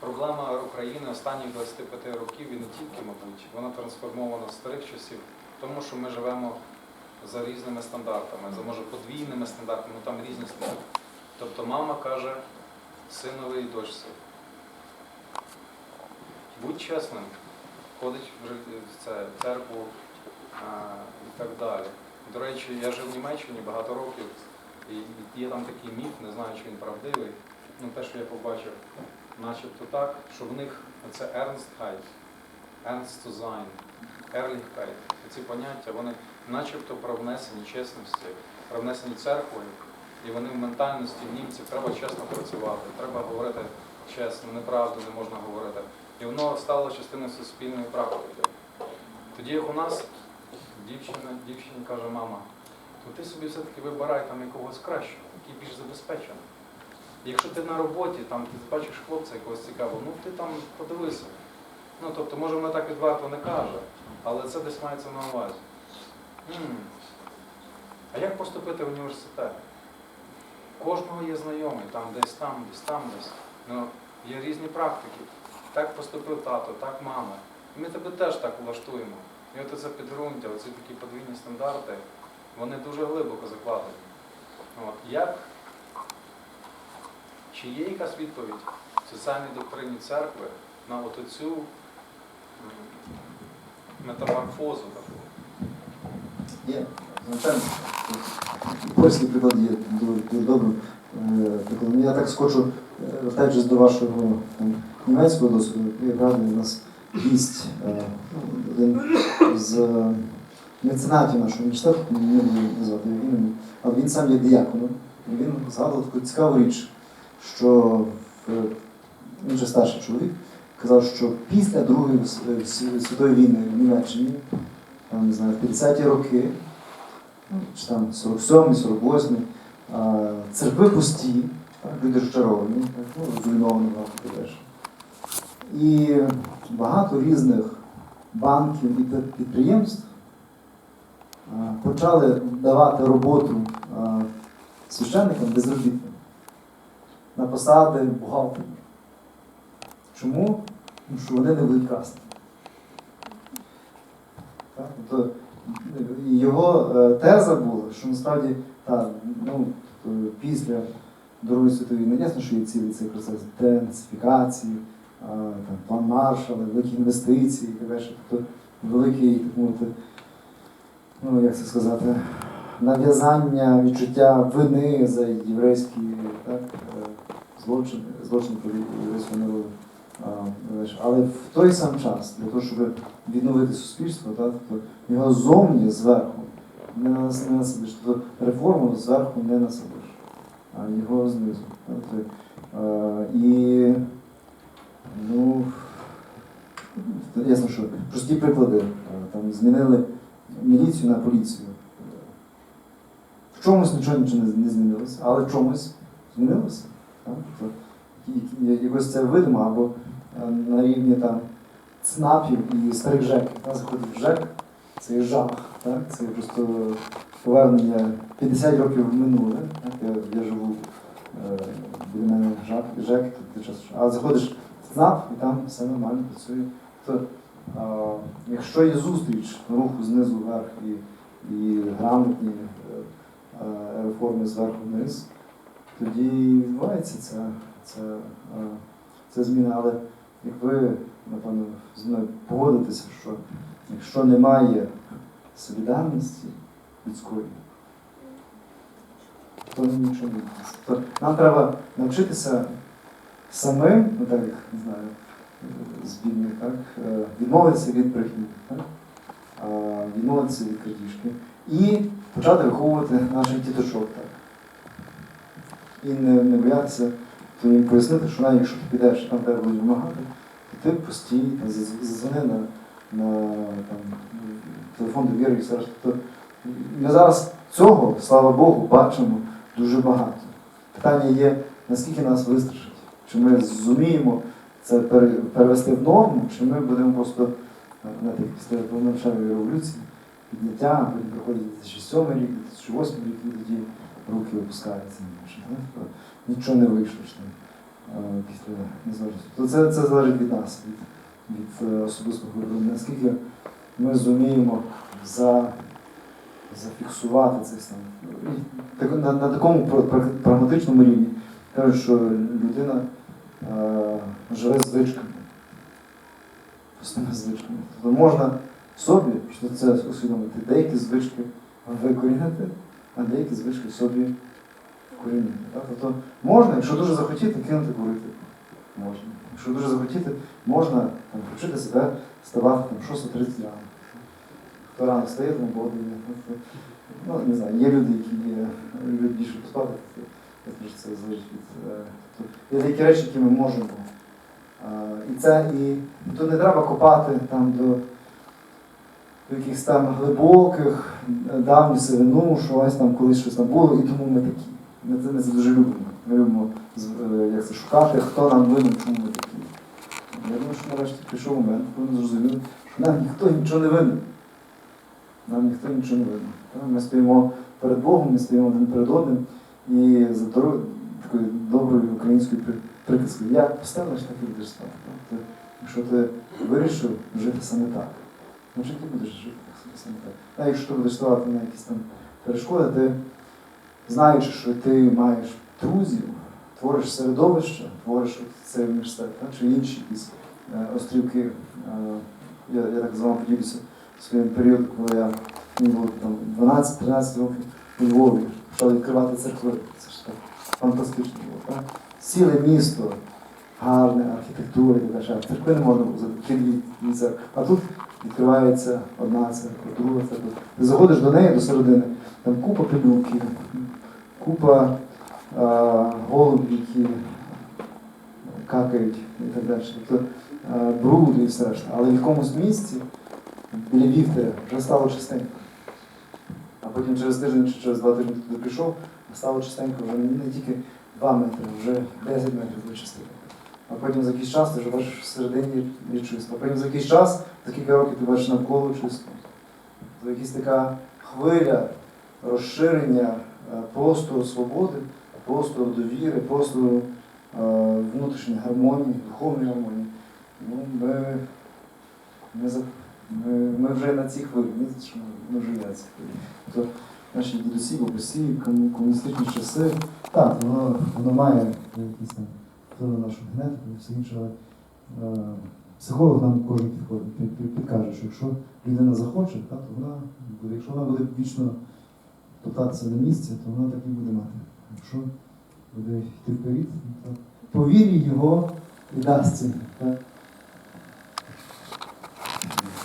проблема України останніх 25 років і не тільки, мабуть, вона трансформована з старих часів, тому що ми живемо за різними стандартами, за може подвійними стандартами, ну там різні стандарти. Тобто мама каже синові і дочці. Будь чесним, ходить в це, церкву а, і так далі. До речі, я жив в Німеччині багато років, і є там такий міф, не знаю, чи він правдивий. Ну, те, що я побачив, начебто так, що в них це Ernstheit, Ernst zu sein, Ehrlichkeit. Ці поняття, вони начебто про внесені чесності, про внесені церквою, і вони в ментальності німців треба чесно працювати, треба говорити чесно, неправду не можна говорити. І воно стало частиною суспільної практики. Тоді як у нас дівчина, дівчині каже, мама, то ти собі все-таки вибирай там якогось кращого, який більш забезпечений. Якщо ти на роботі, там ти бачиш хлопця якогось цікавого, ну ти там подивися. Ну тобто, може вона так відверто не каже, але це десь мається на увазі. М. А як поступити в університет? Кожного є знайомий, там десь там, десь там, десь. Ну, є різні практики. Так поступив тато, так мама. І ми тебе теж так влаштуємо. І от це підґрунтя, оці такі подвійні стандарти, вони дуже глибоко закладені. От. Як? Чи є якась відповідь в соціальній доктрині церкви на от цю метаморфозу таку? Є, звичайно. Польський приклад є дуже, добрим е, прикладом. Я так скочу, е, вертаючись до вашого німецького досвіду, радий у нас гість, е, ну, один з меценатів нашого університету, не буду назвати його імені, але він сам є діяконом. Він згадував таку цікаву річ, що в, він же старший чоловік, казав, що після Другої С- світової війни в Німеччині там, не знаю, в 50-ті роки, чи там 47-й, 48-й, церкви пусті, люди розчаровані, ну, зруйновані багато. І багато різних банків і підприємств почали давати роботу священникам безробітним на посади бухгалтерів. Чому? Тому що вони не будуть красти. Так? Тобто його е, теза була, що насправді так, ну, тобто, після Другої світової війни, ясно, що є цілий цей процес денацифікації, план Маршала, великі інвестиції, і так. Тобто великий, так мовити, ну як це сказати, нав'язання відчуття вини за єврейські так, проти єврейського народу. Але в той сам час, для того, щоб відновити суспільство, так, тобто його зовні зверху не нас- не насадиш. Тобто реформу зверху не насадиш, а його знизу. тобто, І ну, ясно, що прості приклади. Там змінили міліцію на поліцію. В чомусь нічого нічого не змінилося, але в чомусь змінилося. Якось це видимо, або е, на рівні там ЦНАПів і старих ЖЕК. Я заходив в ЖЕК, це жах, так? це просто повернення 50 років в минуле. Так? Я, я живу е, біля мене ЖЕК, ЖЕК. А заходиш в ЦНАП і там все нормально працює. То, е, якщо є зустріч руху знизу вверх і, і грамотні е, реформи зверху вниз, тоді відбувається ця, ця, ця зміна. Але як ви, напевно, зі мною погодитеся, що якщо немає солідарності людської, то нічого не відбудеться. То нам треба навчитися самим, ну так як не знаю, збірні, так, е, відмовитися від брехні, відмовитися від крадіжки і почати виховувати наших діточок. Так. І не, не боятися то їм пояснити, що навіть якщо ти підеш, там тебе будуть вимагати, то ти постій, зазвони на, на там, телефон довіри і все решта. Тобто Ми зараз цього, слава Богу, бачимо дуже багато. Питання є, наскільки нас вистачить, чи ми зуміємо це перевести в норму, чи ми будемо просто знаєте, після повномасштабної революції підняття, потім проходить 2007 рік, 2008 рік, і тоді руки опускаються. Тобто Нічого не вийшло. ж там. е, після незалежності. То це, це залежить від нас, від, від е, особистого вибору. Наскільки ми зуміємо за, зафіксувати цей стан. Так- на, на такому пра- пра- прагматичному рівні кажуть, що людина е, живе звичками. Простими звичками. Тобто можна собі, що це усвідомити, деякі звички викорінити, а деякі звички собі вкорінити. Тобто можна, якщо дуже захотіти, кинути курити. Можна. Якщо дуже захотіти, можна там, привчити себе ставати там, 6.30 рано. Хто рано встає, тому буде. Ну, не знаю, є люди, які є, люблять більше поспати. Я кажу, це залежить від. е, тобто Є деякі речі, які ми можемо. І це і тут не треба копати там до якихось там глибоких, е, давніх сивину, що ось там колись щось там було, і тому ми такі. Ми це, ми це дуже любимо. Ми любимо е, як це, шукати, хто нам винен, чому ми такі. Я думаю, що нарешті прийшов момент, коли ми зрозуміли, що нам ніхто нічого не винен. Нам ніхто нічого не винен. Ми стоїмо перед Богом, ми стоїмо один перед одним. І за такою доброю українською приказкою, як поставиш, так і будеш стати. Тобто, якщо ти вирішив жити саме так, значить ти будеш жити саме так. А якщо ти будеш ставати на якісь там перешкоди, ти знаючи, що ти маєш друзів, твориш середовище, твориш цей університет, чи інші якісь е, острівки. Е, я, я так з вами поділюся своїм періодом, коли я мені було там 12-13 років у Львові, почали відкривати церкви. Це ж так фантастично було. Так? Ціле місто, гарне, архітектура ще. Церкви не можна церкви. А тут відкривається одна церква, друга церква. Ти заходиш до неї, до середини, там купа пилюки, купа голубів, які какають і так далі. Тобто бруду і все решта. Але в якомусь місці біля Вікторя вже стало чистенько. А потім через тиждень чи через два тижні ти туди прийшов, стало чистенько вже не тільки 2 метри, вже 10 метрів вичистили. А потім за якийсь час ти вже бачиш всередині чисто. А потім за якийсь час, за кілька років ти бачиш навколо чисто. Це якась така хвиля розширення е, простору свободи, простору довіри, простору е, внутрішньої гармонії, духовної гармонії. Ну, ми, ми, ми, ми вже на цій хвилі, ми, вже на цій хвилі. Тобто наші дідусі, бабусі, кому- комуністичні часи, так, воно, воно має якісь вплив на нашу генетику і все інше, е, психолог нам кожен підкаже, що якщо людина захоче, то вона буде, якщо вона буде вічно топтатися на місці, то вона так і буде мати. Якщо буде йти вперед, то повірі його і дасть Так?